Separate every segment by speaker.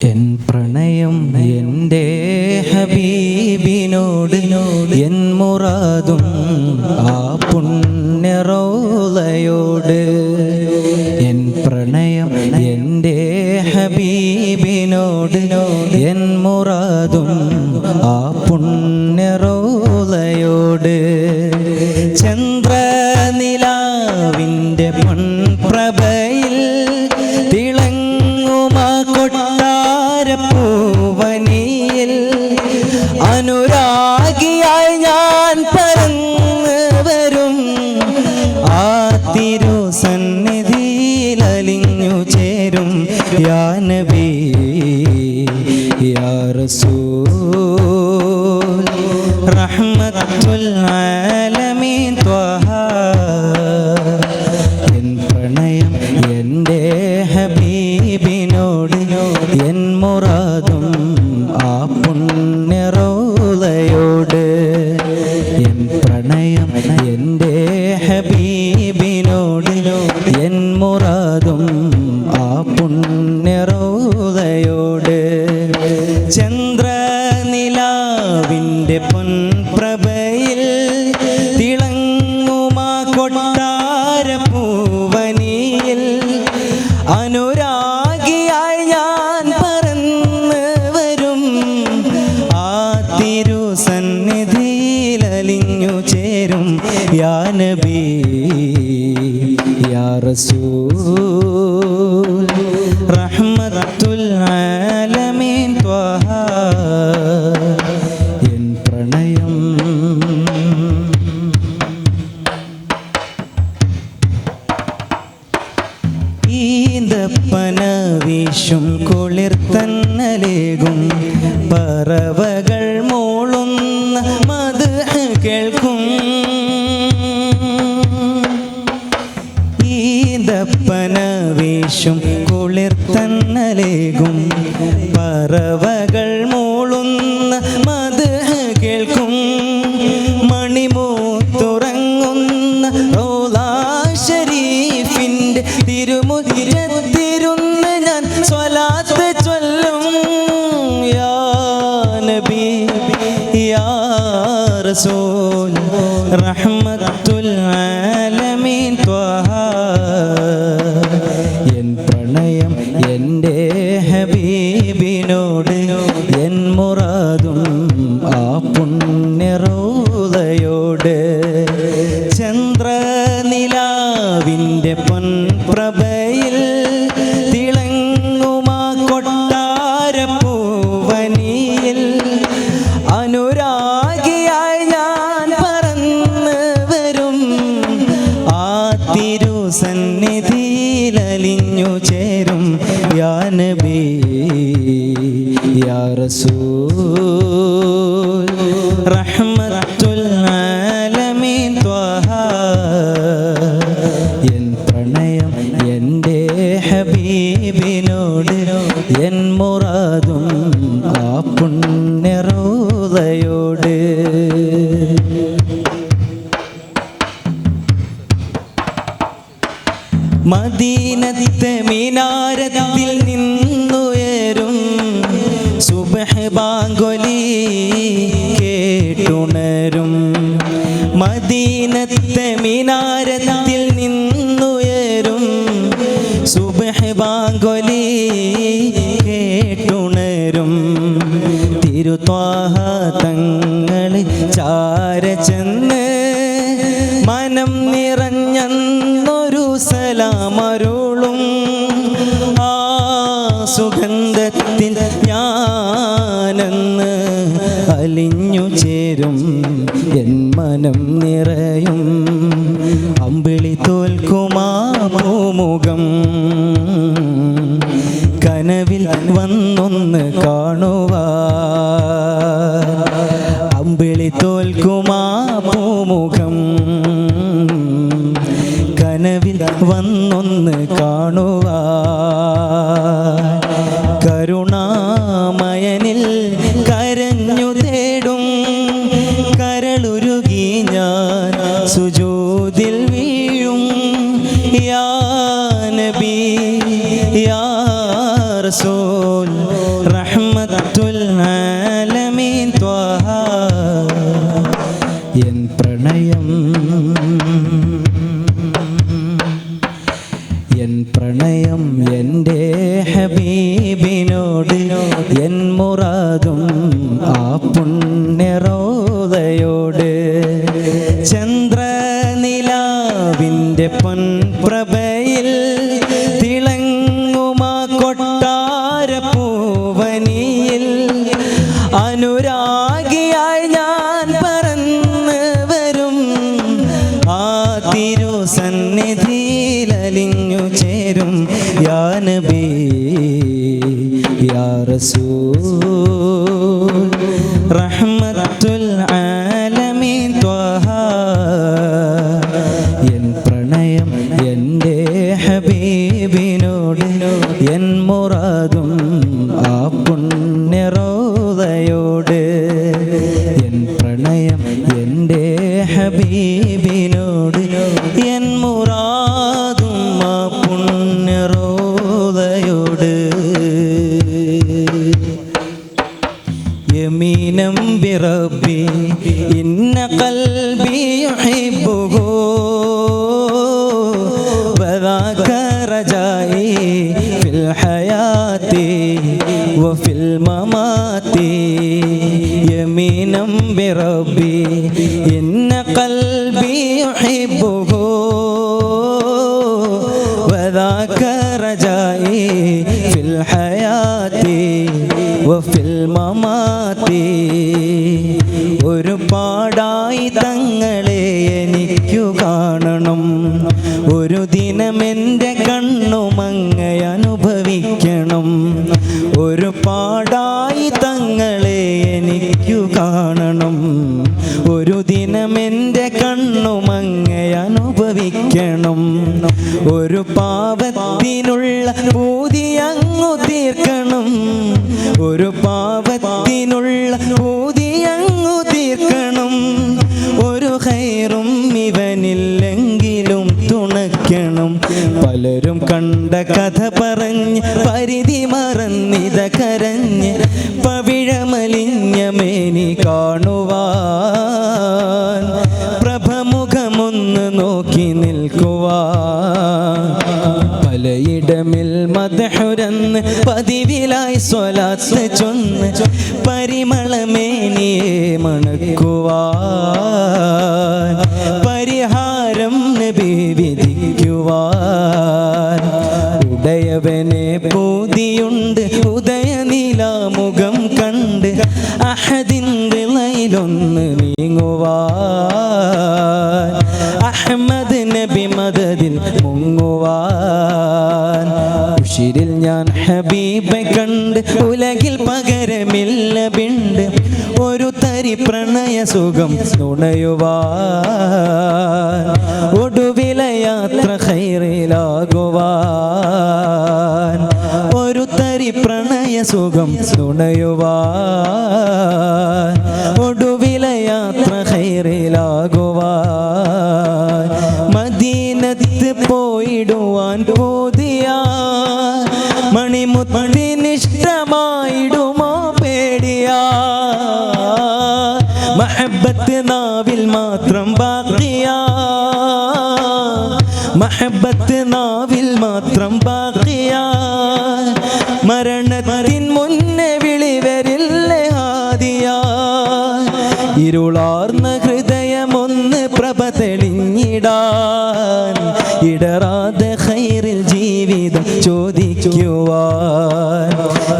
Speaker 1: N പ്രണയം എന്റെ ഹബീബിനോട് N മുറാദും ആ പുണ്യറോലയോട് തിരു സന്നിധിയിലലിഞ്ഞു ചേരും. യാ നബി യാ റസൂൽ. റഹ്മത്തുൽ ആലമീൻ ത്വഹ. എൻ പ്രണയം എന്റെ ഹബീബിനോട് എൻ മുറാദും ചന്ദ്രനിലാവിന്റെ പൊൻപ്രഭയിൽ തിളങ്ങുമാ കൊട്ടാരപ്പൂവനിയിൽ അനുരാഗിയായി ഞാൻ പറന്ന് വരും. ആ തിരു സന്നിധിയിലലിഞ്ഞു ചേരും യാനബി യാ റസൂൽ. വീശും കുളിർത്തന്നലേകും പറവകൾ മൂളുന്ന മത് കേൾക്കും. ഈന്തപ്പന വീശും കുളിർത്തന്നലേകും പറവകൾ മദീനത്തെ മീനാരത്തിൽ നിന്നുയരും. സുബഹ് ബാങ്കൊലി കേട്ടുണരും. മദീനത്തെ മീനാരത്തിൽ നിന്നുയരും. സുബഹ് ബാങ്കൊലി കേട്ടുണരും. തിരുത്വാഹ തങ്ങളെ ചാരചെന്ന്. മനം നിറഞ്ഞൊരു സലാമരുളും ആ സുഗന്ധത്തിൽ ഞാനെന്ന് അലിഞ്ഞു ചേരും. എൻ മനം നിറയും. അമ്പിളി തോൽക്കുമാമുഖം കനവിൽ വന്നൊന്ന് കാണുക അമ്പിളി തോൽക്കുമാ പൂമുഖം. കനവിൽ വന്നൊന്ന് കാണുക കരുണാമയനിൽ കരഞ്ഞു തേടും കരളുരുകി ഞാൻ. സുജൂതിൽ വീഴും യാ നബി യാ റസൂൽ. മുറാദും ആ പുണ്യറോദയോട് എൻ മുറാദും ആ പുണ്യറോതയോട് എൻ പ്രണയം എന്റെ ഹബീബിനോട് എൻ മുറാദും ആ പുണ്യറോതയോട് യമീനം ബിറബി ഇന്ന കൽബി ഹൈബുഹോ وفي الممات يمينا بربي إن قلبي يحبه وذاك رجائي في الحياة وفي الممات ഒരുപാടായി തങ്ങളെ എനിക്കു കാണണം ഒരു ദിനമെൻ്റെ കണ്ണുമങ്ങ ഒരു പാടായി തങ്ങളെ എനിക്കു കാണണം. ഒരു ദിനം ദിനമെന്റെ കണ്ണുമങ്ങെ അനുഭവിക്കണം. ഒരു പാപത്തിനുള്ള പൂതി അങ്ങു തീർക്കണം. ഒരു പാപത്തിനുള്ള പൂതി അങ്ങു തീർക്കണം. തുണയ്ക്കണം പലരും കണ്ട കഥ പറഞ്ഞ് പരിധി മറന്നിത കരഞ്ഞ് പവിഴമലിഞ്ഞ മേനി പൂതിയുണ്ട് ഉദയനീലാമുഖം കണ്ട് അഹദിന്റെ ലൈലൊന്ന് നീങ്ങുവാൻ. അഹമ്മദ് നബി മദതിൽ മുങ്ങുവാൻ. ഉഷിരിൽ ഞാൻ ഹബീബെ കണ്ട് ഉലകിൽ പകരമില്ല ബിണ്ട് ഒരു തരി പ്രണയ സുഖം നുണയുവാൻ. ഒടുവില യാത്ര പ്രണയ സുഖം നുണയുവാൻ. ഒടുവില യാത്ര ഹൈറിലാകുവാൻ. മദീനത്ത് പോയിടുവാൻ പോതിയ. മണിമുത്തിനിഷ്ടമായിടുമോ പേടിയ. മഹബത്ത് നാവിൽ മാത്രം ബാക്കിയ. മഹബത്ത് നാവിൽ മാത്രം ബാക്കിയാ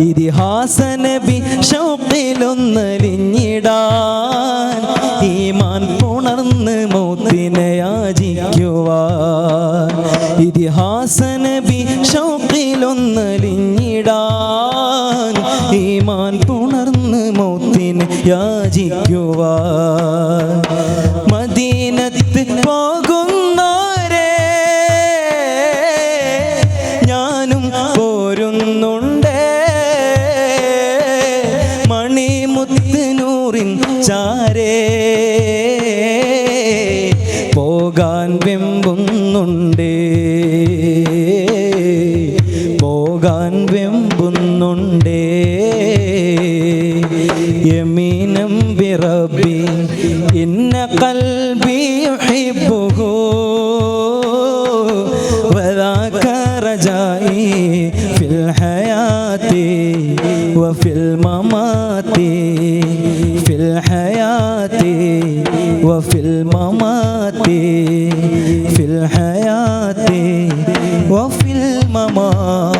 Speaker 1: ഇതിഹാസ നബി ഷൗക്കിലൊന്നലിഞ്ഞിടാൻ ഈമാൻ ഉണർന്ന് മൗത്തിനെ യാചിക്കുവാൻ. ഇതിഹാസ നബി ഷൗക്കിലൊന്നലിഞ്ഞിടാൻ ഈമാൻ ഉണർന്ന് മൗത്തിനെ യാചിക്കുവാൻ. മദീനത്ത് പോകുന്നോരേ പോകാൻ വെമ്പുന്നുണ്ടേ പോകാൻ വെമ്പുന്നുണ്ടേ യമീനം ബിറബി ഇന്ന കൽബി യുഹിബ്ബുഹു وذاك رجائي في الحياة في الممات في الحياة وفي الممات في الحياة وفي الممات.